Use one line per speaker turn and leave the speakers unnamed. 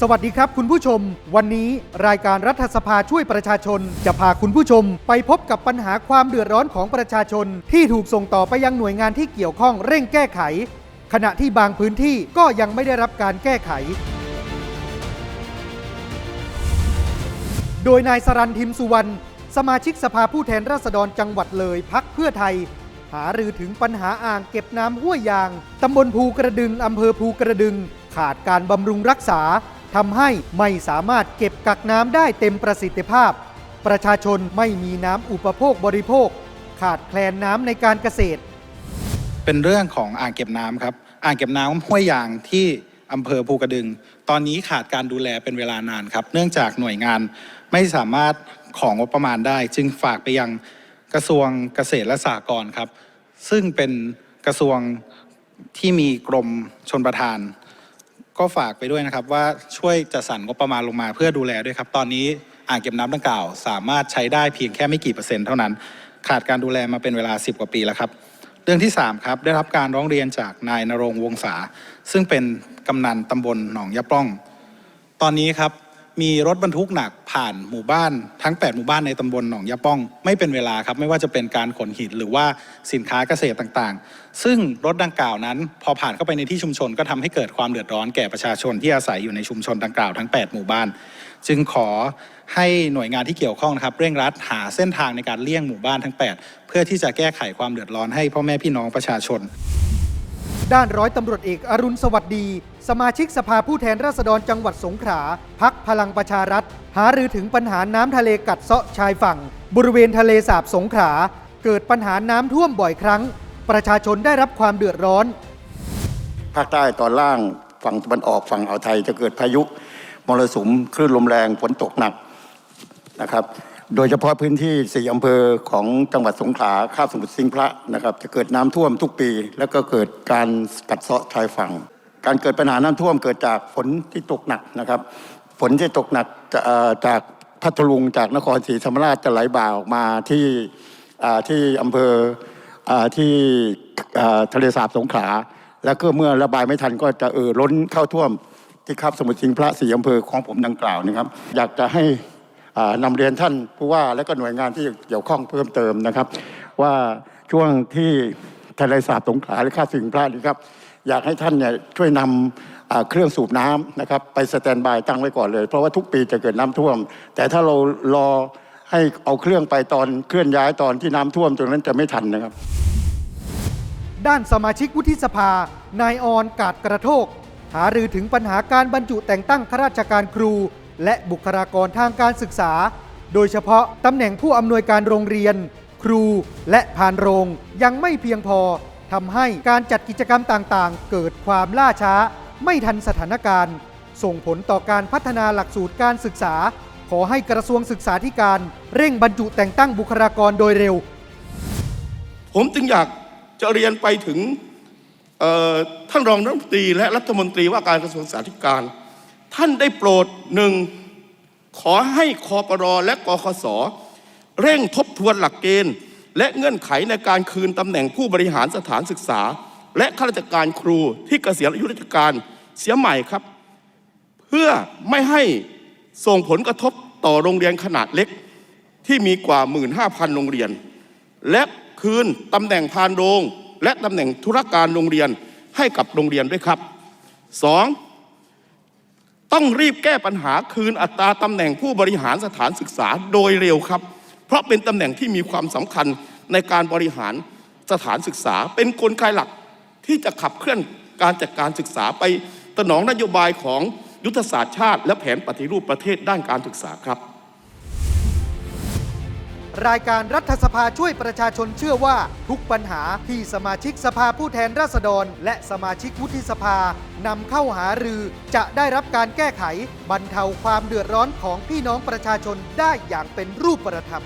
สวัสดีครับคุณผู้ชม วันนี้รายการรัฐสภาช่วยประชาชน จะพาคุณผู้ชม ไปพบกับปัญหาความเดือดร้อนของประชาชน ที่ถูกส่งต่อไปยังหน่วยงานที่เกี่ยวข้องเร่งแก้ไข ขณะที่บางพื้นที่ก็ยังไม่ได้รับการแก้ไข โดยนายสรันทิมสุวรรณสมาชิกสภาผู้แทนราษฎรจังหวัดเลยพักเพื่อไทย หารือถึงปัญหาอ่างเก็บน้ำห้วยยางตำบลภูกระดึงอำเภอภูกระดึง ขาดการบำรุงรักษาทำให้ไม่สามารถเก็บกักน้ำได้เต็มประสิทธิภาพ ประชาชนไม่มีน้ำอุปโภคบริโภค ขาดแคลนน้ำในการเกษตร
เป็นเรื่องของอ่างเก็บน้ำครับ อ่างเก็บน้ำห้วยยางที่อำเภอภูกระดึง ตอนนี้ขาดการดูแลเป็นเวลานานครับ เนื่องจากหน่วยงานไม่สามารถของงบประมาณได้ จึงฝากไปยังกระทรวงเกษตรและสหกรณ์ครับ ซึ่งเป็นกระทรวงที่มีกรมชนประทาน ก็ฝากไปด้วยนะครับว่าช่วยจัดสรรงบประมาณลงมาเพื่อดูแลด้วยครับ ตอนนี้อ่างเก็บน้ำดังกล่าว สามารถใช้ได้เพียงแค่ไม่กี่เปอร์เซ็นต์เท่านั้น ขาดการดูแลมาเป็นเวลา 10 กว่าปีแล้วครับ เรื่องที่ 3 ครับ ได้รับการร้องเรียนจากนายนรงวงศาซึ่งเป็นกำนันตำบลหนองยะปล้อง ตอนนี้ครับ มีรถบรรทุกหนักผ่านหมู่บ้านทั้ง 8 หมู่บ้านในตำบลหนองยะป้อง ไม่เป็นเวลาครับไม่ว่าจะเป็นการขนหินหรือว่าสินค้าเกษตรต่างๆ ซึ่งรถดังกล่าวนั้น พอผ่านเข้าไปในที่ชุมชน ก็ทำให้เกิดความเดือดร้อนแก่ประชาชนที่อาศัยอยู่ในชุมชนดังกล่าวทั้ง 8 หมู่บ้าน จึงขอให้หน่วยงานที่เกี่ยวข้องนะครับเร่งรัดหาเส้นทางในการเลี่ยงหมู่บ้านทั้ง 8 เพื่อที่จะแก้ไขความเดือดร้อนให้พ่อแม่พี่น้องประชาชน
ด้านร้อยตำรวจเอกอรุณสวัสดี สมาชิกสภาผู้แทนราษฎรจังหวัดสงขลาพักพลังประชารัฐ หารือถึงปัญหาน้ำทะเลกัดเซาะชายฝั่ง บริเวณทะเลสาบสงขลาเกิดปัญหาน้ำท่วมบ่อยครั้ง ประชาชนได้รับความเดือดร้อน
ภาคใต้ตอนล่างฝั่งตะวันออกฝั่งอ่าวไทยจะเกิดพายุมรสุมคลื่นลมแรงฝนตกหนักนะครับ โดยเฉพาะพื้นที่สี่อำเภอของจังหวัดสงขลาข้าบสมุทรสิงห์พระนะครับ จะเกิดน้ำท่วมทุกปี แล้วก็เกิดการกัดเซาะชายฝั่ง การเกิดปัญหาน้ำท่วมเกิดจากฝนที่ตกหนักนะครับ ฝนที่ตกหนักจะจากพัทลุงจากนครศรีธรรมราชจะไหลบ่าออกมาที่ที่อำเภออที่ทะเลสาบสงขลาแล้วก็เมื่อระบายไม่ทันก็จะเอ่อล้นเข้าท่วมที่ครับสมุทรสิงห์พระสี่อำเภอของผมดังกล่าวนะครับ อยากจะให้ นำเรียนท่านผู้ว่าและก็หน่วยงานที่เกี่ยวข้องเพิ่มเติมนะครับ ว่าช่วงที่ทะเลสาบสงขลาและข้าสิงพระนี่ครับอยากให้ท่านเนี่ยช่วยนำอ่าเครื่องสูบน้ำนะครับไปสแตนบายตั้งไว้ก่อนเลย เพราะว่าทุกปีจะเกิดน้ำท่วม แต่ถ้าเรารอให้เอาเครื่องไปตอนเคลื่อนย้ายตอนที่น้ำท่วมตรงนั้นจะไม่ทันนะครับ
ด้านสมาชิกวุฒิสภานายออนกาดกระโทก หารือถึงปัญหาการบรรจุแต่งตั้งข้าราชการครู และบุคลากรทางการศึกษา โดยเฉพาะตำแหน่งผู้อำนวยการโรงเรียน ครูและพานโรงยังไม่เพียงพอทำให้การจัดกิจกรรมต่างๆ เกิดความล่าช้า ไม่ทันสถานการณ์ ส่งผลต่อการพัฒนาหลักสูตรการศึกษา ขอให้กระทรวงศึกษาธิการเร่งบรรจุแต่งตั้งบุคลากรโดยเร็ว
ผมจึงอยากจะเรียนไปถึงท่านรองรัฐมนตรีและรัฐมนตรีว่าการกระทรวงศึกษาธิการ ท่านได้โปรดหนึ่งขอให้คอปรและกคสเร่งทบทวนหลักเกณฑ์ และเงื่อนไขในการคืนตำแหน่งผู้บริหารสถานศึกษา และข้าราชการครูที่เกษียณอายุราชการเสียใหม่ครับ เพื่อไม่ให้ส่งผลกระทบต่อโรงเรียนขนาดเล็กที่มีกว่า 15,000 โรงเรียน และคืนตำแหน่งพานโรงและตำแหน่งธุรการโรงเรียนให้กับโรงเรียนด้วยครับสอง ต้องรีบแก้ปัญหาคืนอัตราตำแหน่งผู้บริหารสถานศึกษาโดยเร็วครับ เพราะเป็นตำแหน่งที่มีความสำคัญในการบริหารสถานศึกษา เป็นกลไกหลักที่จะขับเคลื่อนการจัดการศึกษาไปสนองนโยบายของยุทธศาสตร์ชาติ และแผนปฏิรูปประเทศด้านการศึกษาครับ
รายการรัฐสภาช่วยประชาชนเชื่อว่าทุกปัญหาที่สมาชิกสภาผู้แทนราษฎร และสมาชิกวุฒิสภานำเข้าหารือจะได้รับการแก้ไข บรรเทาความเดือดร้อนของพี่น้องประชาชนได้อย่างเป็นรูปธรรม